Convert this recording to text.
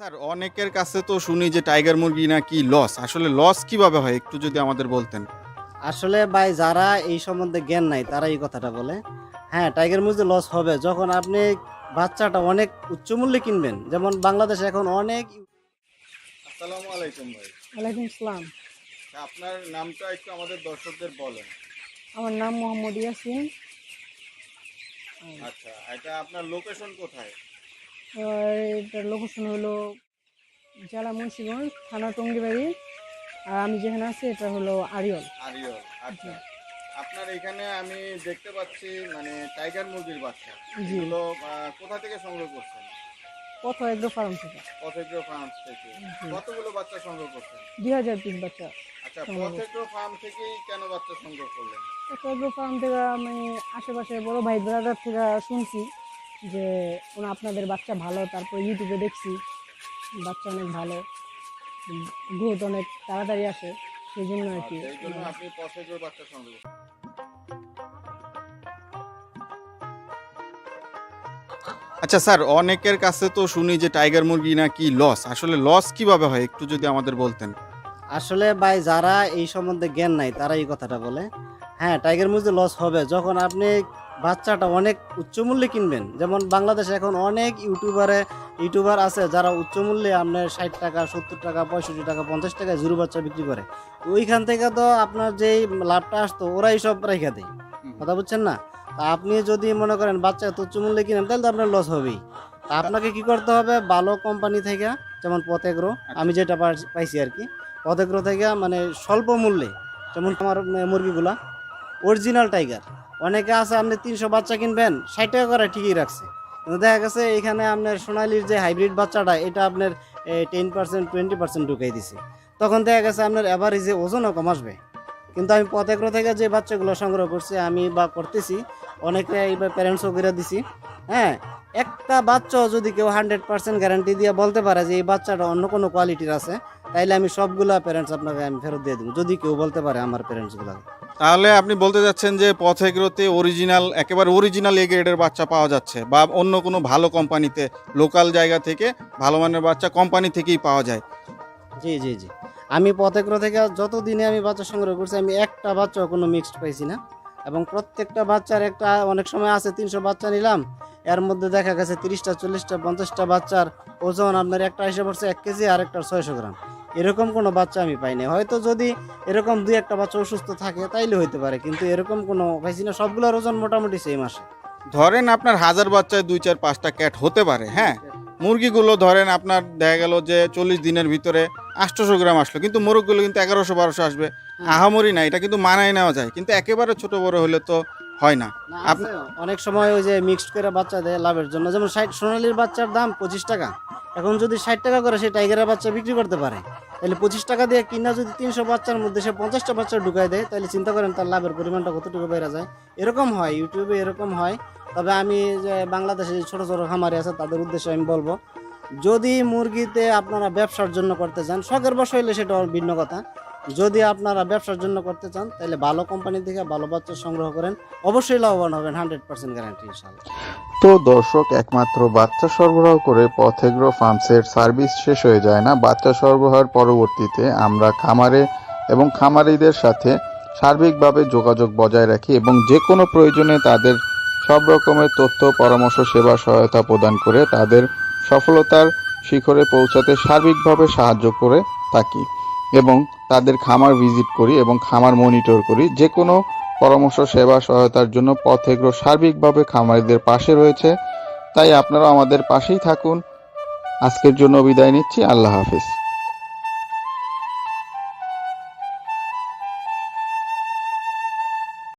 Sir অনেকের কাছে তো শুনি যে টাইগার মুরগি নাকি লস আসলে লস কীভাবে হয় একটু যদি আমাদের বলতেন। আসলে ভাই যারা এই সম্বন্ধে জ্ঞান নাই তারা এই কথাটা বলে। হ্যাঁ টাইগার মুরগি লস হবে যখন আপনি বাচ্চাটা অনেক উচ্চ মূল্যে কিনবেন। যেমন বাংলাদেশে এখন অনেক আসসালামু আলাইকুম ভাই। ওয়ালাইকুম আসসালাম। আপনার নামটা একটু আমাদের দর্শকদের বলেন। আমার নাম মোহাম্মদ ইয়াসিন। আচ্ছা এটা আপনার লোকেশন কোথায়? এটার লোকেশন হলো জেলা মুন্সিগঞ্জ থানা টঙ্গিবাড়ি। আর আমি যেখানে আছি এটা হলো আরিয়ল আরিয়ল আচ্ছা। আপনার এখানে আমি দেখতে পাচ্ছি মানে টাইগার মুরগির বাচ্চা। এগুলো কোথা থেকে সংগ্রহ করছেন? কত এগ্রো ফার্ম থেকে। পথেগ্রো ফার্ম থেকে। কতগুলো বাচ্চা সংগ্রহ করছেন? দুই হাজার পিস বাচ্চা আচ্ছা করছি। পথেগ্রো ফার্ম থেকেই কেন বাচ্চা সংগ্রহ করলেন? কত এগ্রো ফার্ম থেকে আমি আশেপাশে বড় ভাই ব্রাদার থেকে শুনছি। যে ওনা আপনাদের বাচ্চা ভালো তারপর ইউটিউবে দেখছি বাচ্চা অনেক ভালো গ্রোথ অনেক তাড়াতাড়ি আসে সেই জন্য আর কি। আচ্ছা। আচ্ছা স্যার অনেকের কাছে তো শুনি যে টাইগার মুরগি নাকি লস আসলে লস কীভাবে হয় একটু যদি আমাদের বলতেন। আসলে ভাই যারা এই সম্বন্ধে জ্ঞান নাই তারা এই কথাটা বলে। হ্যাঁ টাইগার মুরগি লস হবে। যখন আপনি বাচ্চাটা অনেক উচ্চ মূল্যে কিনবেন। যেমন বাংলাদেশে এখন অনেক ইউটিউবারে ইউটিউবার আছে যারা উচ্চ মূল্যে আপনার ষাট টাকা সত্তর টাকা পঁয়ষট্টি টাকা পঞ্চাশ টাকা জিরো বাচ্চা বিক্রি করে। ওইখান থেকে তো আপনার যেই লাভটা আসতো ওরাই সব রেখে দেয়। কথা বুঝছেন না? তা আপনি যদি মনে করেন বাচ্চা উচ্চ মূল্যে কিনেন তাহলে তো আপনার লস হবেই। তা আপনাকে কি করতে হবে? ভালো কোম্পানি থেকে যেমন পথেগ্রো আমি যেটা পাইছি আর কি পথেগ্রো থেকে মানে স্বল্প মূল্যে যেমন আমার মুরগিগুলা অরিজিনাল টাইগার অনেকে আছে, আপনি তিনশো বাচ্চা কিনবেন, ষাট টাকা করে ঠিকই রাখছে। কিন্তু দেখা গেছে, এখানে আপনার সোনালির যে হাইব্রিড বাচ্চাটা, এটা আপনার টেন পার্সেন্ট টোয়েন্টি পার্সেন্ট ঢুকাই দিছে। তখন দেখা গেছে, আপনার অ্যাভারেজে ওজনও কম আসবে। কিন্তু আমি পথেগ্র থেকে যে বাচ্চাগুলো সংগ্রহ করছি, আমি বা করতেছি অনেকে এইবার প্যারেন্টসও করে দিছি। হ্যাঁ একটা বাচ্চাও যদি কেউ হান্ড্রেড পার্সেন্ট গ্যারান্টি দিয়ে বলতে পারে যে এই বাচ্চাটা অন্য কোনো কোয়ালিটির আছে তাইলে আমি সবগুলো প্যারেন্টস আপনাকে আমি ফেরত দিয়ে দেবো যদি কেউ বলতে পারে আমার প্যারেন্টসগুলো তাহলে আপনি বলতে যাচ্ছেন যে পথেগ্রোতে অরিজিনাল একেবারে অরিজিনাল এ গ্রেডের বাচ্চা পাওয়া যাচ্ছে বা অন্য কোনো ভালো কোম্পানিতে লোকাল জায়গা থেকে ভালো মানের বাচ্চা কোম্পানি থেকেই পাওয়া যায়। জি জি জি। আমি পথেগ্রো থেকে যত দিনে আমি বাচ্চা সংগ্রহ করছি আমি একটা বাচ্চা কোনো মিক্সড পাইছি না। এবং প্রত্যেকটা বাচ্চার একটা অনেক সময় আছে তিনশো বাচ্চা নিলাম, এর মধ্যে দেখা গেছে তিরিশটা, চল্লিশটা, পঞ্চাশটা বাচ্চার ওজন আপনার একটা এসে পড়ছে এক কেজি আর একটা ছয়শো গ্রাম। এরকম কোনো বাচ্চা আমি পাইনি হয়তো যদি এরকম দুই একটা বাচ্চা অসুস্থ থাকে তাইলে হইতে পারে, কিন্তু এরকম কোনো পাইছি না সবগুলোর ওজন মোটামুটি সেই মাসে ধরেন আপনার হাজার বাচ্চায় দুই চার পাঁচটা ক্যাট হতে পারে হ্যাঁ? মুরগিগুলো ধরেন আপনার দেখা গেল যে চল্লিশ দিনের ভিতরে আটশোশো গ্রাম আসলো, কিন্তু মোরগগুলো কিন্তু এগারোশো, বারোশো আসবে। আহামরি না এটা কিন্তু মানায় নেওয়া যায় কিন্তু একেবারে ছোট বড় হলে তো হয় না। না, অনেক সময় ওই যে মিক্সড করে বাচ্চা দেয় লাভের জন্য। যেমন ষাট সোনালির বাচ্চার দাম পঁচিশ টাকা। এখন যদি ষাট টাকা করে সে টাইগারের বাচ্চা বিক্রি করতে পারে তাহলে পঁচিশ টাকা দিয়ে কিনা যদি তিনশো বাচ্চার মধ্যে সে পঞ্চাশটা বাচ্চা ঢুকাই দেয় তাহলে চিন্তা করেন তার লাভের পরিমাণটা কতটুকু বেড়ে যায়। এরকম হয় ইউটিউবে এরকম হয়। তবে আমি যে বাংলাদেশে যে ছোটো ছোটো খামারি আছে তাদের উদ্দেশ্যে আমি বলব যদি মুরগিতে আপনারা ব্যবসার জন্য করতে চান শখের বসে হইলে সেটা ভিন্ন কথা। যদি আপনারা ব্যবসার জন্য করতে চান, তাহলে ভালো কোম্পানি থেকে ভালো বাচ্চা সংগ্রহ করেন। অবশ্যই লাভবান হবেন হান্ড্রেড পার্সেন্ট গ্যারান্টি ইনশাল্লাহ তো দর্শক, একমাত্র বাচ্চা সরবরাহ করে পথেগ্রো ফার্মসের সার্ভিস শেষ হয়ে যায় না। বাচ্চা সরবরাহের পরবর্তীতে আমরা খামারে এবং খামারিদের সাথে সার্বিকভাবে যোগাযোগ বজায় রাখি এবং যে কোনো প্রয়োজনে তাদের সব রকমের তথ্য, পরামর্শ, সেবা সহায়তা প্রদান করে তাদের সফলতার শিখরে পৌঁছাতে সার্বিকভাবে সাহায্য করে থাকি। এবং তাদের খামার ভিজিট করি এবং খামার মনিটর করি। যে কোনো পরামর্শ, সেবা, সহায়তার জন্য পথেগ্রো সার্বিকভাবে খামারিদের পাশে রয়েছে। তাই আপনারা আমাদের পাশেই থাকুন। আজকের জন্য বিদায় নিচ্ছি। আল্লাহ হাফিজ।